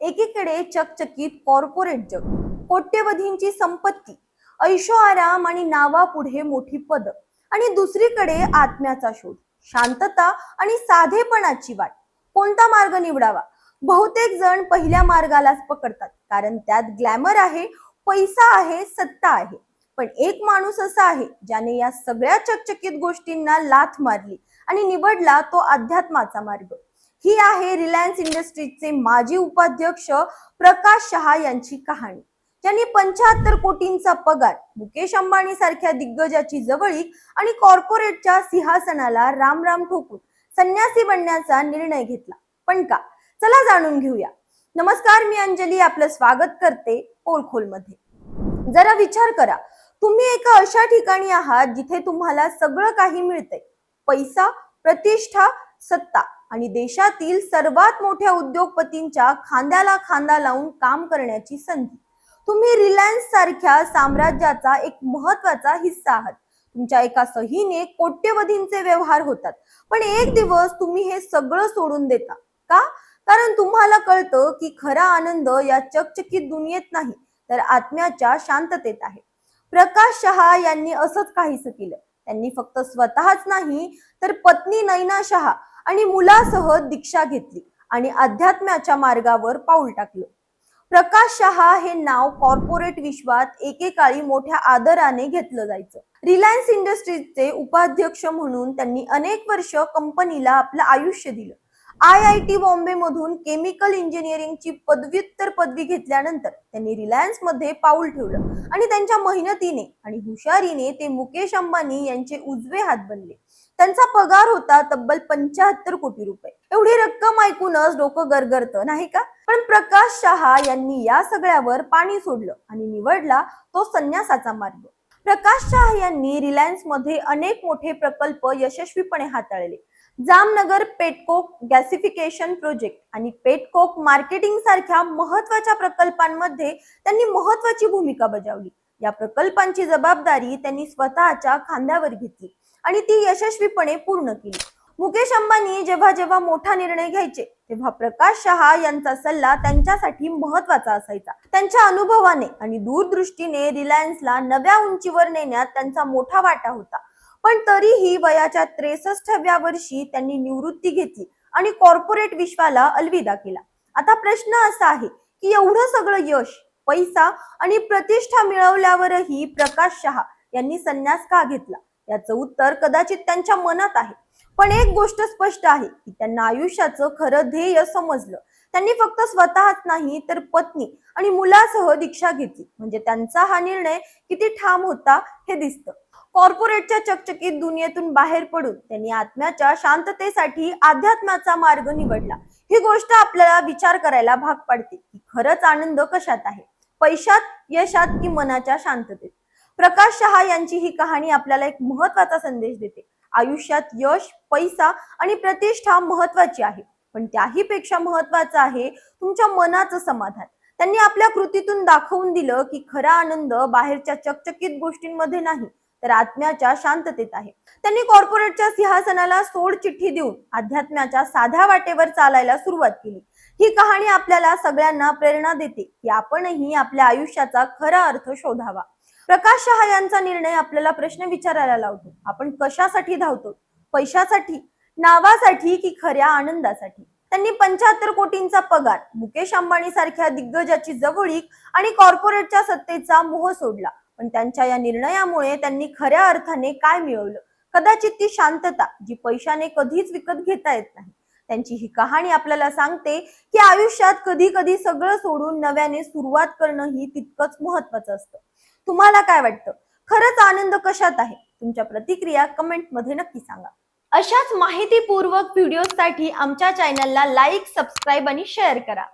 एकीकडे चकचकीत कॉर्पोरेट जग कोट्यवधींची संपत्ती ऐशो आराम आणि नावापुढे मोठी पद आणि दुसरीकडे आत्म्याचा शोध शांतता आणि साधेपणाची वाट. कोणता मार्ग निवडावा? बहुतेक जण पहिल्या मार्गालाच पकडतात कारण त्यात ग्लॅमर आहे पैसा आहे सत्ता आहे. पण एक माणूस असा आहे ज्याने या सगळ्या चकचकीत गोष्टींना लाथ मारली आणि निवडला तो अध्यात्माचा मार्ग. ही आहे रिलायन्स इंडस्ट्रीजचे माजी उपाध्यक्ष प्रकाश शहा यांची कहाणी. ज्यांनी पंच्याहत्तर कोटींचा पगार मुकेश अंबानी सारख्या दिग्गजाची जवळीक आणि कॉर्पोरेटच्या सिंहासनाला राम राम ठोकून संन्यासी बनण्याचा निर्णय घेतला. पण का? चला जाणून घेऊया. नमस्कार मी अंजली आपलं स्वागत करते पोलखोलमध्ये. जरा विचार करा तुम्ही एका अशा ठिकाणी आहात जिथे तुम्हाला सगळं काही मिळतंय. पैसा प्रतिष्ठा सत्ता. आणि देशातील सर्वात मोठ्या उद्योगपतींच्या खांद्याला खांदा लावून काम करण्याची संधी. तुम्ही रिलायन्स सारख्या साम्राज्याचा एक महत्त्वाचा हिस्सा आहात. तुमच्या एका सहीने कोट्यवधींचे व्यवहार होतात. पण एक दिवस तुम्ही हे सगळं सोडून देता. का? कारण तुम्हाला कळतं की खरा आनंद या चकचकीत दुनियेत नाही तर आत्म्याच्या शांततेत आहे. प्रकाश शहा यांनी असंच काहीच केलं. त्यांनी फक्त स्वतःच नाही तर पत्नी नैना शहा आणि मुलासह दीक्षा घेतली आणि अध्यात्माच्या मार्गावर पाऊल टाकलं. प्रकाश शहा हे नाव कॉर्पोरेट विश्वात एकेकाळी मोठ्या आदराने घेतलं जायचं. रिलायन्स इंडस्ट्रीजचे उपाध्यक्ष म्हणून त्यांनी अनेक वर्ष कंपनीला आपलं आयुष्य दिलं. आय आय टी बॉम्बे मधून केमिकल इंजिनिअरिंगची पदव्युत्तर पदवी घेतल्यानंतर त्यांनी रिलायन्समध्ये पाऊल ठेवलं आणि त्यांच्या मेहनतीने आणि हुशारीने ते मुकेश अंबानी यांचे उजवे हात बनले. त्यांचा पगार होता तब्बल पंच्याहत्तर कोटी रुपये. एवढी रक्कम ऐकूनच डोकं गरगरतं नाही का? पण प्रकाश शहा यांनी या सगळ्यावर पाणी सोडलं आणि निवडला तो संन्यासाचा मार्ग. प्रकाश शहा यांनी रिलायन्समध्ये अनेक मोठे प्रकल्प यशस्वीपणे हाताळले. जामनगर पेटकोक गॅसिफिकेशन प्रोजेक्ट आणि पेटकोक मार्केटिंग सारख्या महत्त्वाच्या प्रकल्पांमध्ये त्यांनी महत्वाची भूमिका बजावली. या प्रकल्पांची जबाबदारी त्यांनी स्वतःच्या खांद्यावर घेतली. आणि ती यशस्वीपणे पूर्ण केली. मुकेश अंबानी जेव्हा जेव्हा मोठा निर्णय घ्यायचे तेव्हा प्रकाश शहा यांचा सल्ला त्यांच्यासाठी महत्त्वाचा असायचा. त्यांच्या अनुभवाने आणि दूरदृष्टीने रिलायन्सला नव्या उंचीवर नेण्यात त्यांचा मोठा वाटा होता. पण तरीही वयाच्या त्रेसष्टव्या वर्षी त्यांनी निवृत्ती घेतली आणि कॉर्पोरेट विश्वाला अलविदा केला. आता प्रश्न असा आहे की एवढं सगळं यश पैसा आणि प्रतिष्ठा मिळवल्यावरही प्रकाश शहा यांनी संन्यास का घेतला? याचं उत्तर कदाचित त्यांच्या मनात आहे. पण एक गोष्ट स्पष्ट आहे की त्यांना आयुष्याचं खरं ध्येय समजलं. त्यांनी फक्त स्वतःच नाही तर पत्नी आणि मुलासह दीक्षा घेतली. म्हणजे त्यांचा हा निर्णय किती ठाम होता हे दिसतं. कॉर्पोरेटच्या चकचकीत दुनियेतून बाहेर पडून त्यांनी आत्म्याच्या शांततेसाठी अध्यात्माचा मार्ग निवडला. ही गोष्ट आपल्याला विचार करायला भाग पाडते की खरंच आनंद कशात आहे? पैशात यशात की मनाच्या शांततेत? प्रकाश शहा यांची ही कहाणी आपल्याला एक महत्त्वाचा संदेश देते. आयुष्यात यश पैसा आणि प्रतिष्ठा महत्वाची आहे. पण त्याही पेक्षा महत्वाचं आहे तुमच्या मनाचं समाधान. त्यांनी आपल्या कृतीतून दाखवून दिलं की खरा आनंद बाहेरच्या चकचकीत गोष्टींमध्ये नाही तर आत्म्याच्या शांततेत आहे. त्यांनी कॉर्पोरेटच्या सिंहासनाला सोड चिठ्ठी देऊन अध्यात्म्याच्या साध्या वाटेवर चालायला सुरुवात केली. ही कहाणी आपल्याला सगळ्यांना प्रेरणा देते की आपणही आपल्या आयुष्याचा खरा अर्थ शोधावा. प्रकाश शहा यांचा निर्णय आपल्याला प्रश्न विचारायला लावतो. आपण कशासाठी धावतो? पैशासाठी? नावासाठी की खऱ्या आनंदासाठी? त्यांनी पंच्याहत्तर कोटींचा पगार मुकेश अंबानी सारख्या दिग्गजाची जवळीक आणि कॉर्पोरेटच्या सत्तेचा मोह सोडला. पण त्यांच्या या निर्णयामुळे त्यांनी खऱ्या अर्थाने काय मिळवलं? कदाचित ती शांतता जी पैशाने कधीच विकत घेता येत नाही. त्यांची ही कहाणी आपल्याला सांगते की आयुष्यात कधी कधी सगळं सोडून नव्याने सुरुवात करणं ही तितकंच महत्वाचं असतं. तुम्हाला काय वाटतं? खरंच आनंद कशात आहे? तुमच्या प्रतिक्रिया कमेंटमध्ये नक्की सांगा. अशाच माहितीपूर्वक व्हिडिओसाठी आमच्या चॅनलला लाईक सबस्क्राईब आणि शेअर करा.